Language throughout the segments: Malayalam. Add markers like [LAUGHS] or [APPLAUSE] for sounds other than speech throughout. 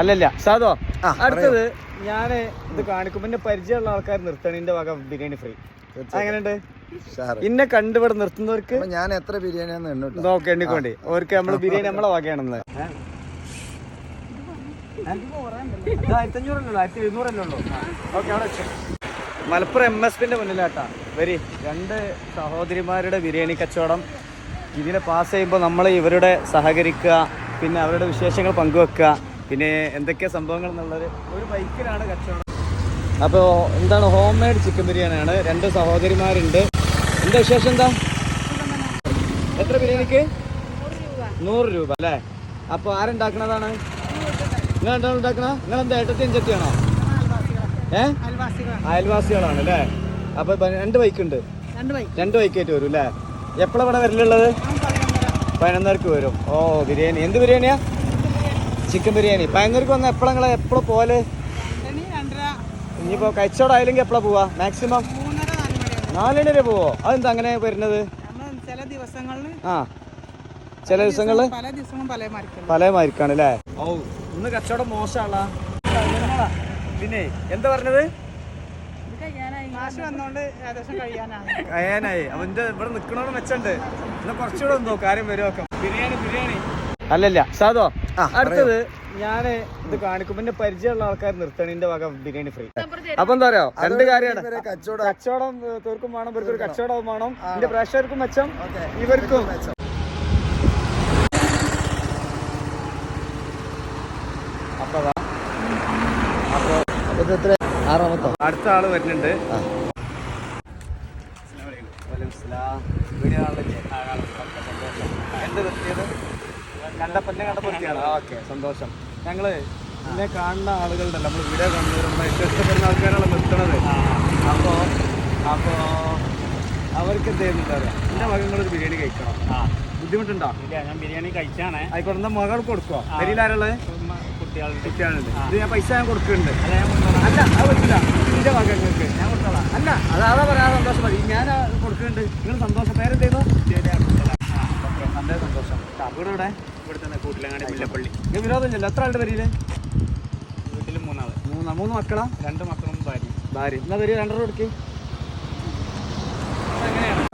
അല്ലല്ല. സാധോ ആ, അടുത്തത് ഞാൻ ഇത് കാണിക്കുമ്പോ എന്റെ പരിചയമുള്ള ആൾക്കാർ നിർത്തണിന്റെ വക ബിരിയാണി ഫ്രീ. അങ്ങനെയുണ്ട് ഉഷാറ്. ഇന്നെ കണ്ടിവിടെ നിർത്തുന്നവർക്ക് അപ്പൊ ഞാൻ എത്ര ബിരിയാണിയാന്ന് എണ്ണുട്ടോ അവർക്ക് നമ്മൾ ബിരിയാണി നമ്മളെ വകയാണെന്ന്. മലപ്പുറം എം എസ് പിന്റെ മുന്നിലാട്ടാ. വരി രണ്ട് സഹോദരിമാരുടെ ബിരിയാണി കച്ചവടം. ഇതിനെ പാസ് ചെയ്യുമ്പോൾ നമ്മൾ ഇവരുടെ സഹകരിക്കുക പിന്നെ അവരുടെ വിശേഷങ്ങൾ പങ്കുവെക്കുക. പിന്നെ എന്തൊക്കെയാ സംഭവങ്ങൾ എന്നുള്ളത്? ഒരു ബൈക്കിലാണ് കച്ചവടം. അപ്പോൾ എന്താണ് ഹോം മെയ്ഡ് ചിക്കൻ ബിരിയാണിയാണ് രണ്ട് സഹോദരിമാരുണ്ട്. എന്താ വിശേഷം എന്താ? എത്ര ബിരിയാണിക്ക്? നൂറ് രൂപ അല്ലേ? അപ്പോൾ ആരുണ്ടാക്കണതാണ്? നിങ്ങൾ എന്താണ് ഉണ്ടാക്കണ? നിങ്ങൾ എന്താ ഏട്ടത്തി അഞ്ചത്തിയാണോ ഏ? അയൽവാസികളാണ് അല്ലേ? അപ്പൊ രണ്ട് ബൈക്ക് ഉണ്ട് രണ്ട് ബൈക്ക്. ആയിട്ട് വരും അല്ലേ? എപ്പോഴാണ് ഇവിടെ വരലുള്ളത്? പതിനൊന്നരക്ക് വരും. ഓ ബിരിയാണി. എന്ത് ബിരിയാണിയാ? ചിക്കൻ ബിരിയാണി. ബാംഗ്ലൂർക്ക് വന്ന എപ്പോഴും നിങ്ങൾ എപ്പോഴും പോലെ ഇനിയിപ്പോ കച്ചവടമായില്ലെങ്കിൽ എപ്പോഴാണ് എപ്പോഴാ പോവാ മാക്സിമം നാലുമണി വരെ പോവോ? അതെന്താ അങ്ങനെ വരുന്നത്? ചില ദിവസങ്ങളിൽ ആ. ചില ദിവസങ്ങളിൽ പല മരിക്കണം അല്ലേ? ഓ ഇന്ന് കച്ചവടം മോശമാണ് പിന്നെ എന്താ പറഞ്ഞത്? കഴിയാനായി. അവന്റെ ഇവിടെ നിക്കണോട് മെച്ചണ്ട്. എന്നാ കുറച്ചുകൂടെ എന്തോ കാര്യം വരുവാക്കാം. ബിരിയാണി ബിരിയാണി. അല്ലല്ല. സാധോ അടുത്തത് ഞാൻ ഇത് കാണിക്കുമ്പോ എന്റെ പരിചയമുള്ള ആൾക്കാർ നിർത്തണിന്റെ വക ബിരിയാണി ഫ്രീ. അപ്പൊ എന്താ പറയാ രണ്ട് കാര്യമാണ്. കച്ചവടം കച്ചവടം തീർക്കും വേണം ഇവർക്ക് ഒരു കച്ചവടവും വേണം. എന്റെ പ്രേക്ഷകർക്കും മെച്ചം. ഇവർക്കും. അപ്പൊ ആറാമത്തോ അടുത്ത ആൾ വരുന്നുണ്ട്? എന്ത് നിർത്തിയത് കണ്ടപ്പോ എന്നെ കണ്ടപ്പോ നിർത്തിയാണ് ഓക്കെ. സന്തോഷം. ഞങ്ങൾ എന്നെ കാണുന്ന ആളുകളുടെ നമ്മൾ വീഡിയോ നമ്മളെ ഏറ്റവും ഇഷ്ടപ്പെടുന്ന ആൾക്കാരാണ് നിർത്തണത്. അപ്പോ അപ്പോ അവർക്ക് എന്ത് ചെയ്യുന്നുണ്ട് അറിയാം? മകങ്ങളൊരു ബിരിയാണി കഴിക്കണം. ബുദ്ധിമുട്ടുണ്ടോ? ഇല്ല ഞാൻ ബിരിയാണി കഴിച്ചാണ്. ആയിക്കോട്ടെ എന്നാ മകൾ കൊടുക്കോ വരിയിലാരുള്ളത് കുട്ടികളുടെ കുട്ടികളുണ്ട്. ഇത് ഞാൻ പൈസ ഞാൻ കൊടുക്കുന്നുണ്ട്. അല്ല അത് പറ്റില്ല. എന്റെ മകങ്ങൾക്ക് ഞാൻ കൊടുത്തോളാം. അല്ല അത് അതാ പറയാ സന്തോഷം. മതി ഞാൻ കൊടുക്കുന്നുണ്ട്. നിങ്ങൾ സന്തോഷം. സന്തോഷം വീട് ഇവിടെ ഇവിടെ തന്നെ കൂട്ടിലങ്ങാടി മുല്ലപ്പള്ളി. നിങ്ങൾ വിരോധമില്ലല്ലോ എത്ര ആളുടെ വരിയിൽ വീട്ടിൽ മൂന്നാൾ. മൂന്ന് മൂന്ന് മക്കളാ? രണ്ട് മക്കളും ഭാര്യ ഭാര്യ എന്നാ രണ്ടര കൊടുക്ക്.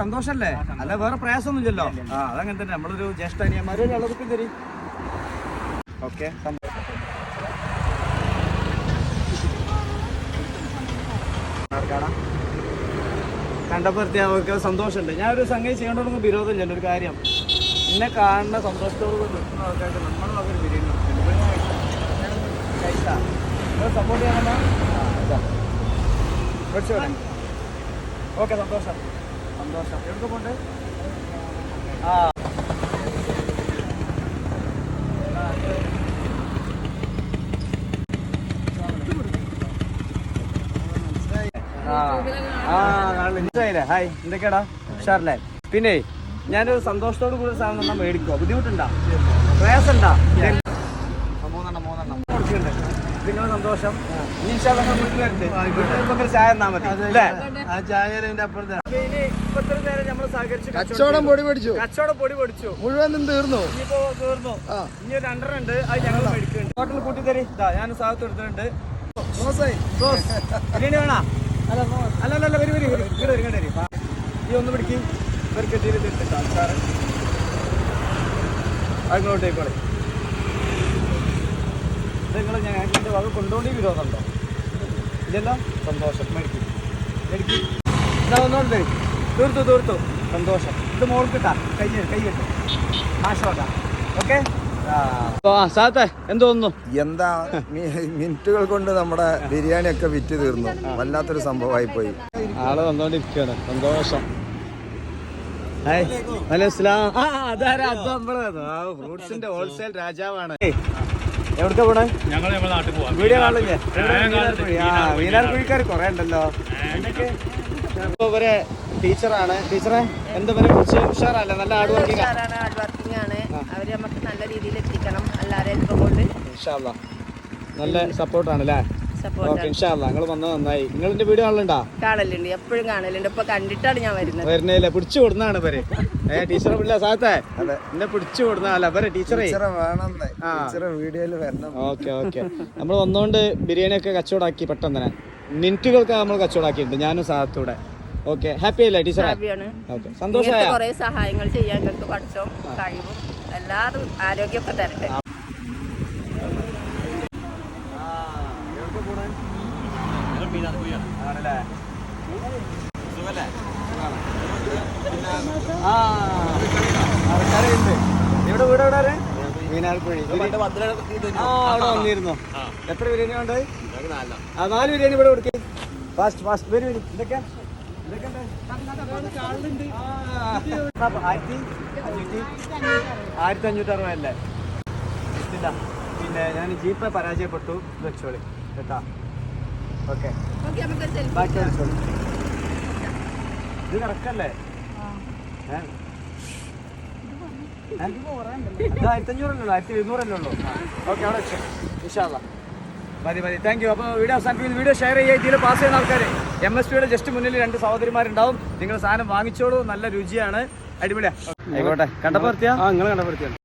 സന്തോഷല്ലേ? അല്ല വേറെ പ്രയാസമൊന്നുമില്ലല്ലോ? ആ അതങ്ങനെ തന്നെ നമ്മളൊരു ജ്യേഷ്ഠ അനിയന്മാരും തരി. ഓക്കെ കണ്ടപ്പോൾ അവർക്ക് സന്തോഷമുണ്ട്. ഞാൻ ഒരു സംഗതി ചെയ്യേണ്ടതൊന്നും വിരോധമില്ലല്ലോ ഒരു കാര്യം. എന്നെ കാണുന്ന സന്തോഷത്തോട് നിൽക്കുന്ന ആൾക്കാർക്ക് നമ്മൾ അവർ ബിരിയാണി സപ്പോർട്ട് ചെയ്യാനല്ല ഓക്കെ സന്തോഷം സന്തോഷം എവിടെ പോണ്ട് ആ ആ ആ ഹായ് എന്തൊക്കെയാടാ ഉഷാറല്ലേ പിന്നെ ഞാനൊരു സന്തോഷത്തോട് കൂടി സാധനം തന്നാ മേടിക്കോ ബുദ്ധിമുട്ടുണ്ടോ? പ്രയാസമുണ്ടാ? മൂന്നെണ്ണം മൂന്നെണ്ണം. കൊടുക്കുന്നുണ്ട് നിങ്ങളെ സന്തോഷം. വീട്ടിൽ ചായ തന്നാ മതി. അല്ലേ? ആ കച്ചവടം പൊടി പിടിച്ചു. കച്ചവടം പൊടി പൊടിച്ചു. മുഴുവനും തീർന്നു. ഇനിയിപ്പോ തീർന്നു. ഇനി ഒരു രണ്ടെണ്ണം ഉണ്ട്. അത് ഞങ്ങൾ മേടിക്കുന്നുണ്ട്. ഹോട്ടൽ കൂട്ടി തരി ഇതാ ഞാൻ സാധത്ത് എടുത്തിട്ടുണ്ട് ബിരിയാണി [LAUGHS] വേണോ? അല്ല അല്ല അല്ല വരി വരി വരി. ഇങ്ങോട്ട് വരി ഇങ്ങോട്ട് വരി. ഈ ഒന്ന് പിടിക്ക്. ഇവർക്ക് എത്തിയിട്ട് ആൾക്കാർ അങ്ങോട്ടേക്കോളെ നിങ്ങൾ ഞാൻ എന്റെ വക കൊണ്ടുപോണ്ടി വിരോധമുണ്ടോ ഇല്ലല്ലോ സന്തോഷം. മേടിക്കും. മേടിക്കും. ഇതാ ഒന്നുകൊണ്ട് തീർത്തു തീർത്തു. സന്തോഷം. ഇത് മോൾക്കിട്ടാ കൈ കൈ കിട്ടും ആശ്വാസം ഓക്കെ? എന്താ മിനിറ്റുകൾ കൊണ്ട് നമ്മുടെ ബിരിയാണി ഒക്കെ വിറ്റ് തീർന്നു. വല്ലാത്തൊരു സംഭവമായി പോയി ആൾ വന്നോണ്ടിരിക്കുകയാണ് സന്തോഷം ഹായ് ഹലോ ഇസ്ലാം ആ അതാരാ അത് നമ്മൾ ആ ഫ്രൂട്ട്സിന്റെ ഹോൾസെയിൽ രാജാവാണ്. എവിടേക്കാ പോണേ? ഞങ്ങൾ വീഡിയോ കാണില്ലേ ആ വീനാർക്കുഴിക്കാർ കുറെ ഉണ്ടല്ലോ. ഇപ്പൊ ഇവരെ ടീച്ചറാണ്. ടീച്ചറെ എന്താ പറയുക കുറച്ച്? ഉഷാറല്ലേ? നല്ല ഹാർഡ് വർക്കിംഗ് ഹാർഡ് വർക്കിംഗ് ആണ്. അവർ നമുക്ക് നല്ല രീതിയിൽ എത്തിക്കണം. എല്ലാവരെയും കൊണ്ട്. നല്ല സപ്പോർട്ടാണ് അല്ലേ സപ്പോർട്ട് ഇൻഷാല്ല നിങ്ങൾ വന്നത് നന്നായി. നിങ്ങൾ എന്റെ വീഡിയോ കാണലുണ്ടോ? കാണലുണ്ട്. എപ്പോഴും കാണലുണ്ട്. ഇപ്പൊ കണ്ടിട്ടാണ് ഞാൻ വരുന്നത്. വരുന്നില്ല പിടിച്ചു കൊടുന്നാണ് ഇവർ. ഏ ടീച്ചറെ പിള്ള സാത്തേ അതെ. എന്നെ പിടിച്ചു കൊടുന്ന അല്ല ടീച്ചറേ? ടീച്ചറെ വേണമെന്നേ ടീച്ചറെ വീഡിയോയിൽ വരണം. Okay okay. നമ്മൾ വന്നുകൊണ്ട് ബിരിയാണി ഒക്കെ കച്ചവടാക്കി പെട്ടെന്ന് തന്നെ. മിനിറ്റുകൾക്ക് നമ്മൾ കച്ചവടാക്കിയിട്ടുണ്ട് ഞാനും സാധത്തൂടെ. ഓക്കെ ഹാപ്പി അല്ലേ ടീച്ചറെ? ഹാപ്പിയാണ് ഓക്കെ സന്തോഷമായ? സഹായങ്ങൾ ചെയ്യാൻ കഴിവും. എല്ലാതും ആരോഗ്യമൊക്കെ തരട്ടെ. ഇവിടെ വീട് എവിടെ മീനാർക്കുഴി ആ അവിടെ വന്നിരുന്നു? എത്ര ബിരിയാണി ആ നാല് ബിരിയാണി ഇവിടെ കൊടുക്കേ. ഫാസ്റ്റ് ഫാസ്റ്റ് വരും വരും. ഇതൊക്കെ. ഇതൊക്കെ ഉണ്ട്? ആ, ആയിരത്തി അഞ്ഞൂറ്റി ആയിരത്തി അഞ്ഞൂറ്റി അറുപതല്ലേ ഇല്ല. പിന്നെ ഞാൻ ജീപ്പ് പരാജയപ്പെട്ടു. വെച്ചോളി. കേട്ടാ? ഓക്കെ. ബാക്കി വെച്ചോളി. ഇത് കറക്റ്റല്ലേ ഏ? അവിടെ മതി മതി. താങ്ക് യു അപ്പോൾ വീഡിയോ അവസാനിപ്പിക്കുന്നു. വീഡിയോ ഷെയർ ചെയ്യുക. ഇതിൽ പാസ് ചെയ്യുന്ന ആൾക്കാർ എം എസ് പിയുടെ ജസ്റ്റ് മുന്നിൽ രണ്ട് സഹോദരിമാരുണ്ടാവും. നിങ്ങൾ സാധനം വാങ്ങിച്ചോളൂ. നല്ല രുചിയാണ്. അടിപൊളിയാ. ആയിക്കോട്ടെ. കണ്ടപ്പോ നിർത്തിയാ? ആ നിങ്ങൾ കണ്ടപ്പെടുത്തിയാണ്